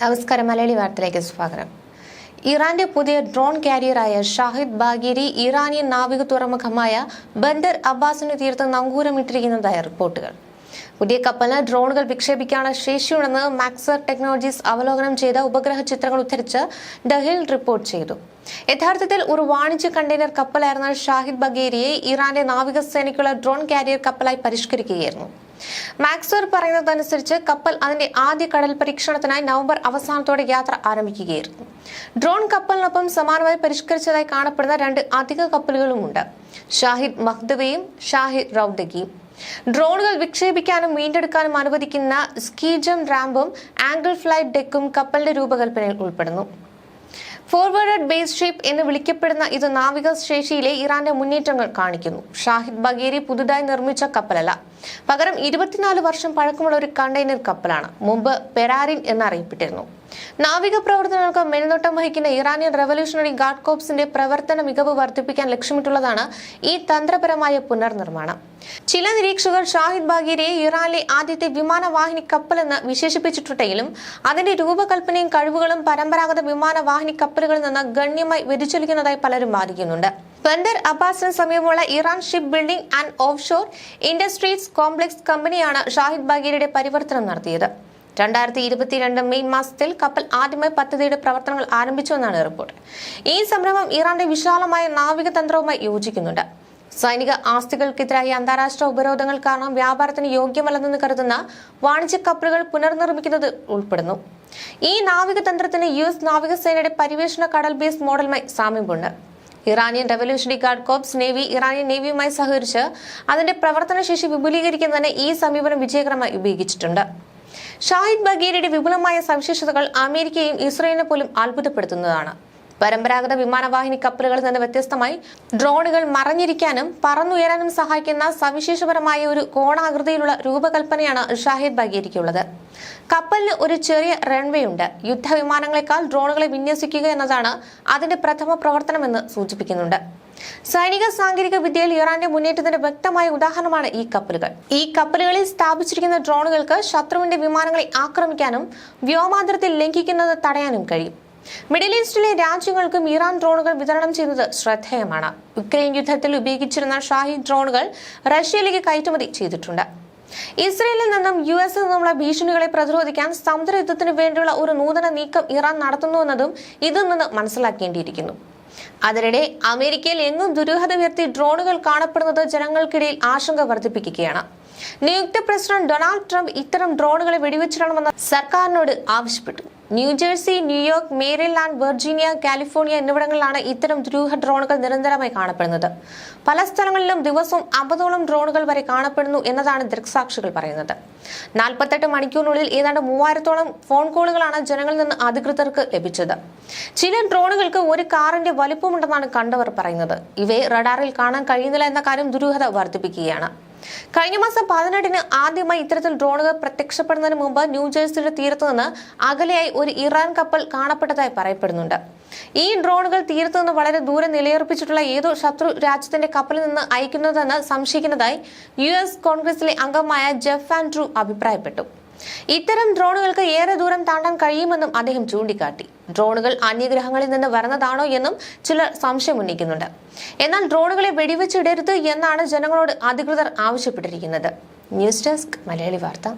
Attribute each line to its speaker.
Speaker 1: നമസ്കാരം. മലയാളി വാർത്തയിലേക്ക് സ്വാഗതം. ഇറാന്റെ പുതിയ ഡ്രോൺ കാരിയറായ ഷാഹിദ് ബാഗിരി ഇറാനിയൻ നാവിക തുറമുഖമായ ബന്ദർ അബ്ബാസിന് തീർത്ത് നങ്കൂരമിട്ടിരിക്കുന്നതായ റിപ്പോർട്ടുകൾ. പുതിയ കപ്പലിന് ഡ്രോണുകൾ വിക്ഷേപിക്കാനുള്ള ശേഷിയുണ്ടെന്ന് മാക്സർ ടെക്നോളജീസ് അവലോകനം ചെയ്ത ഉപഗ്രഹ ചിത്രങ്ങൾ ഉദ്ധരിച്ച് ഡഹിൽ റിപ്പോർട്ട് ചെയ്തു. യഥാർത്ഥത്തിൽ ഒരു വാണിജ്യ കണ്ടെയ്നർ കപ്പലായിരുന്ന ഷാഹിദ് ബഗേരിയെ ഇറാന്റെ നാവികസേനയ്ക്കുള്ള ഡ്രോൺ കാരിയർ കപ്പലായി പരിഷ്കരിക്കുകയായിരുന്നു. മാക്സർ പറയുന്നതനുസരിച്ച് കപ്പൽ അതിന്റെ ആദ്യ കടൽ പരീക്ഷണത്തിനായി നവംബർ അവസാനത്തോടെ യാത്ര ആരംഭിക്കുകയായിരുന്നു. ഡ്രോൺ കപ്പലിനൊപ്പം സമാനമായി പരിഷ്കരിച്ചതായി കാണപ്പെടുന്ന രണ്ട് അധിക കപ്പലുകളുമുണ്ട്. ഷാഹിദ് മഹ്ദവയും ഷാഹിദ് റൌദഗിയും. ഡ്രോണുകൾ വിക്ഷേപിക്കാനും വീണ്ടെടുക്കാനും അനുവദിക്കുന്ന സ്കീജം റാമ്പും ആംഗിൾ ഫ്ലൈറ്റ് ഡെക്കും കപ്പലിന്റെ രൂപകൽപ്പനയിൽ ഉൾപ്പെടുന്നു. ഫോർവേഡ് ബേസ് ഷിപ്പ് എന്ന് വിളിക്കപ്പെടുന്ന ഇത് നാവിക ശേഷിയിലെ ഇറാന്റെ മുന്നേറ്റങ്ങൾ കാണിക്കുന്നു. ഷാഹിദ് ബഗേരി പുതുതായി നിർമ്മിച്ച കപ്പലല്ല. പകരം ഇരുപത്തിനാല് വർഷം പഴക്കമുള്ള ഒരു കണ്ടെയ്നർ കപ്പലാണ്. മുമ്പ് പെരാരിൻ എന്നറിയപ്പെട്ടിരുന്നു. നാവിക പ്രവർത്തനങ്ങൾക്ക് മേൽനോട്ടം വഹിക്കുന്ന ഇറാനിയൻ റവല്യൂഷണറി ഗാർഡ് കോപ്സിന്റെ പ്രവർത്തന മികവ് വർദ്ധിപ്പിക്കാൻ ലക്ഷ്യമിട്ടുള്ളതാണ് ഈ തന്ത്രപരമായ പുനർനിർമ്മാണം. ചില നിരീക്ഷകർ ഷാഹിദ് ബാഗീരിയെ ഇറാനിലെ ആദ്യത്തെ വിമാനവാഹിനി കപ്പലെന്ന് വിശേഷിപ്പിച്ചിട്ടുണ്ടെങ്കിലും അതിന്റെ രൂപകൽപ്പനയും കഴിവുകളും പരമ്പരാഗത വിമാനവാഹിനി കപ്പലുകളിൽ നിന്ന് ഗണ്യമായി വ്യതിചലിക്കുന്നതായി പലരും വാദിക്കുന്നുണ്ട്. ബന്ദർ അബ്ബാസിന് സമീപമുള്ള Iran ship building and off shore industries complex കമ്പനിയാണ് ഷാഹിദ് ബാഗീരിയുടെ പരിവർത്തനം നടത്തിയത്. രണ്ടായിരത്തി ഇരുപത്തിരണ്ട് മെയ് മാസത്തിൽ കപ്പൽ ആദ്യമായി പദ്ധതിയുടെ പ്രവർത്തനങ്ങൾ ആരംഭിച്ചുവെന്നാണ് റിപ്പോർട്ട്. ഈ സംരംഭം ഇറാന്റെ വിശാലമായ നാവിക തന്ത്രവുമായി യോജിക്കുന്നുണ്ട്. സൈനിക ആസ്തികൾക്കെതിരായ അന്താരാഷ്ട്ര ഉപരോധങ്ങൾ കാരണം വ്യാപാരത്തിന് യോഗ്യമല്ലെന്ന് കരുതുന്ന വാണിജ്യ കപ്പലുകൾ പുനർനിർമ്മിക്കുന്നത് ഉൾപ്പെടുന്നു. ഈ നാവിക തന്ത്രത്തിന് യു എസ് നാവികസേനയുടെ പരിവേഷണ കടൽ ബേസ് മോഡലുമായി സാമ്യമുണ്ട്. Iranian revolutionary guard corps navy Iranian നേവിയുമായി സഹകരിച്ച് അതിന്റെ പ്രവർത്തനശേഷി വിപുലീകരിക്കുന്നതിന് ഈ സമീപനം വിജയകരമായി ഉപയോഗിച്ചിട്ടുണ്ട്. ഷാഹിദ് ബഗീരയുടെ വിപുലമായ സവിശേഷതകൾ അമേരിക്കയും ഇസ്രയേലിനെ പോലും അത്ഭുതപ്പെടുത്തുന്നതാണ്. പരമ്പരാഗത വിമാനവാഹിനി കപ്പലുകളിൽ നിന്ന് വ്യത്യസ്തമായി ഡ്രോണുകൾ മറഞ്ഞിരിക്കാനും പറന്നുയരാനും സഹായിക്കുന്ന സവിശേഷപരമായ ഒരു കോണാകൃതിയിലുള്ള രൂപകൽപ്പനയാണ് ഷാഹിദ് ബഗീരിക്കുള്ളത് കപ്പലിന് ഒരു ചെറിയ റൺവേ ഉണ്ട്. യുദ്ധവിമാനങ്ങളെക്കാൾ ഡ്രോണുകളെ വിന്യസിക്കുക എന്നതാണ് അതിന്റെ പ്രഥമ പ്രവർത്തനമെന്ന് സൂചിപ്പിക്കുന്നുണ്ട്. സൈനിക സാങ്കേതിക വിദ്യയിൽ ഇറാന്റെ മുന്നേറ്റത്തിന്റെ വ്യക്തമായ ഉദാഹരണമാണ് ഈ കപ്പലുകൾ. ഈ കപ്പലുകളിൽ സ്ഥാപിച്ചിരിക്കുന്ന ഡ്രോണുകൾക്ക് ശത്രുവിന്റെ വിമാനങ്ങളെ ആക്രമിക്കാനും വ്യോമാതിർത്തി ലംഘിക്കുന്നത് തടയാനും കഴിയും. മിഡിൽ ഈസ്റ്റിലെ രാജ്യങ്ങൾക്കും ഇറാൻ ഡ്രോണുകൾ വിതരണം ചെയ്യുന്നത് ശ്രദ്ധേയമാണ്. ഉക്രൈൻ യുദ്ധത്തിൽ ഉപയോഗിച്ചിരുന്ന ഷാഹി ഡ്രോണുകൾ റഷ്യയിലേക്ക് കയറ്റുമതി ചെയ്തിട്ടുണ്ട്. ഇസ്രയേലിൽ നിന്നും യു എസിൽ നിന്നുമുള്ള ഭീഷണികളെ പ്രതിരോധിക്കാൻ സമുദ്ര യുദ്ധത്തിന് വേണ്ടിയുള്ള ഒരു നൂതന നീക്കം ഇറാൻ നടത്തുന്നുവെന്നതും ഇതിൽ നിന്ന് മനസ്സിലാക്കേണ്ടിയിരിക്കുന്നു. അതിനിടെ അമേരിക്കയിൽ എങ്ങും ദുരൂഹത ഉയർത്തി ഡ്രോണുകൾ കാണപ്പെടുന്നത് ജനങ്ങൾക്കിടയിൽ ആശങ്ക വർദ്ധിപ്പിക്കുകയാണ്. നിയുക്ത പ്രസിഡന്റ് ഡൊണാൾഡ് ട്രംപ് ഇത്തരം ഡ്രോണുകളെ വെടിവെച്ചിടണമെന്ന് സർക്കാരിനോട് ആവശ്യപ്പെട്ടു. New Jersey New York Maryland Virginia California എന്നിവിടങ്ങളിലാണ് ഇത്തരം ദുരൂഹ ഡ്രോണുകൾ നിരന്തരമായി കാണപ്പെടുന്നത്. പല സ്ഥലങ്ങളിലും ദിവസവും അമ്പതോളം ഡ്രോണുകൾ വരെ കാണപ്പെടുന്നു എന്നതാണ് ദൃക്സാക്ഷികൾ പറയുന്നത്. നാൽപ്പത്തെട്ട് മണിക്കൂറിനുള്ളിൽ ഏതാണ്ട് മൂവായിരത്തോളം ഫോൺ കോളുകളാണ് ജനങ്ങളിൽ നിന്ന് അധികൃതർക്ക് ലഭിച്ചത്. ചില ഡ്രോണുകൾക്ക് ഒരു കാറിന്റെ വലിപ്പമുണ്ടെന്നാണ് കണ്ടവർ പറയുന്നത്. ഇവയെ റഡാറിൽ കാണാൻ കഴിയുന്നില്ല എന്ന കാര്യം ദുരൂഹത വർദ്ധിപ്പിക്കുകയാണ്. കഴിഞ്ഞ മാസം പതിനെട്ടിന് ആദ്യമായി ഇത്തരത്തിൽ ഡ്രോണുകൾ പ്രത്യക്ഷപ്പെടുന്നതിന് മുമ്പ് ന്യൂജേഴ്സിയുടെ തീരത്തുനിന്ന് അകലെയായി ഒരു ഇറാൻ കപ്പൽ കാണപ്പെട്ടതായി പറയപ്പെടുന്നുണ്ട്. ഈ ഡ്രോണുകൾ തീരത്തുനിന്ന് വളരെ ദൂരെ നിലയുറപ്പിച്ചിട്ടുള്ള ഏതോ ശത്രു രാജ്യത്തിന്റെ കപ്പലിൽ നിന്ന് അയക്കുന്നതെന്ന് സംശയിക്കുന്നതായി യു എസ് കോൺഗ്രസിലെ അംഗമായ ജെഫ് ആൻഡ്രൂ അഭിപ്രായപ്പെട്ടു. ഇത്തരം ഡ്രോണുകൾക്ക് ഏറെ ദൂരം താണ്ടാൻ കഴിയുമെന്നും അദ്ദേഹം ചൂണ്ടിക്കാട്ടി. ഡ്രോണുകൾ അന്യഗ്രഹങ്ങളിൽ നിന്ന് വരുന്നതാണോ എന്നും ചിലർ സംശയം ഉന്നയിക്കുന്നുണ്ട്. എന്നാൽ ഡ്രോണുകളെ വെടിവെച്ചിടരുത് എന്നാണ് ജനങ്ങളോട് അധികൃതർ ആവശ്യപ്പെട്ടിരിക്കുന്നത്. ന്യൂസ് ഡെസ്ക് മലയാളി വാർത്ത.